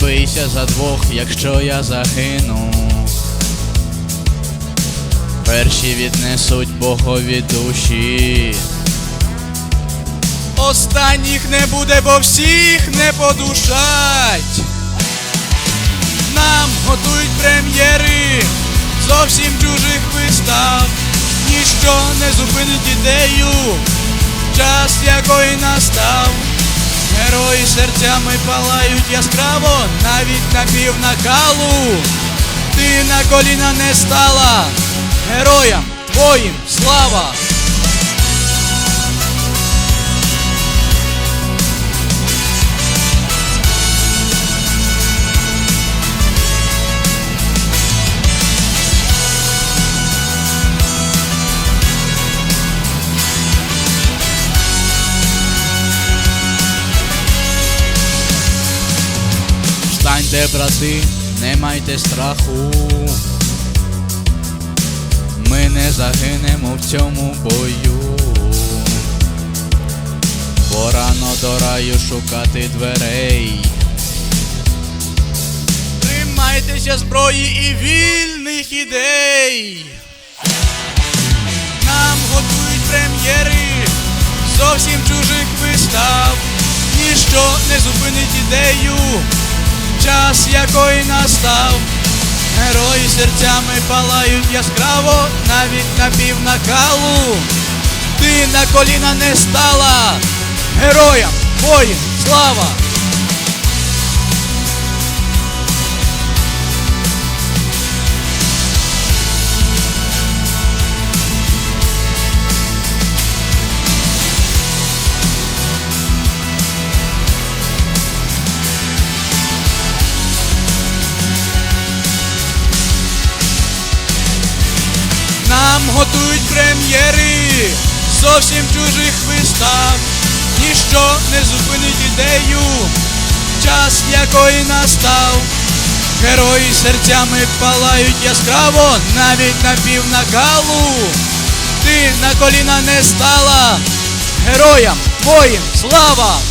Бийся за двох, якщо я загину. Перші віднесуть Богові душі. Останніх не буде, бо всіх не подушать. Нам готують прем'єри зовсім чужих вистав. Ніщо не зупинить ідею, час якої настав. Серцями палають яскраво, навіть на пів накалу. Ти на коліна не стала, героям твоїм слава! Встаньте, брати, не майте страху. Ми не загинемо в цьому бою. Порано до раю шукати дверей. Тримайтеся зброї і вільних ідей. Нам готують прем'єри зовсім чужих вистав. Ніщо не зупинить ідею, час який настав. Герої серцями палають яскраво, навіть на пів накалу. Ти на коліна не стала, героям воїн, слава! Нам прем'єри зовсім чужих вистав. Ніщо не зупинить ідею, час якої настав. Герої серцями палають яскраво, навіть на пів накалу. Ти на коліна не стала, героям твоїм слава!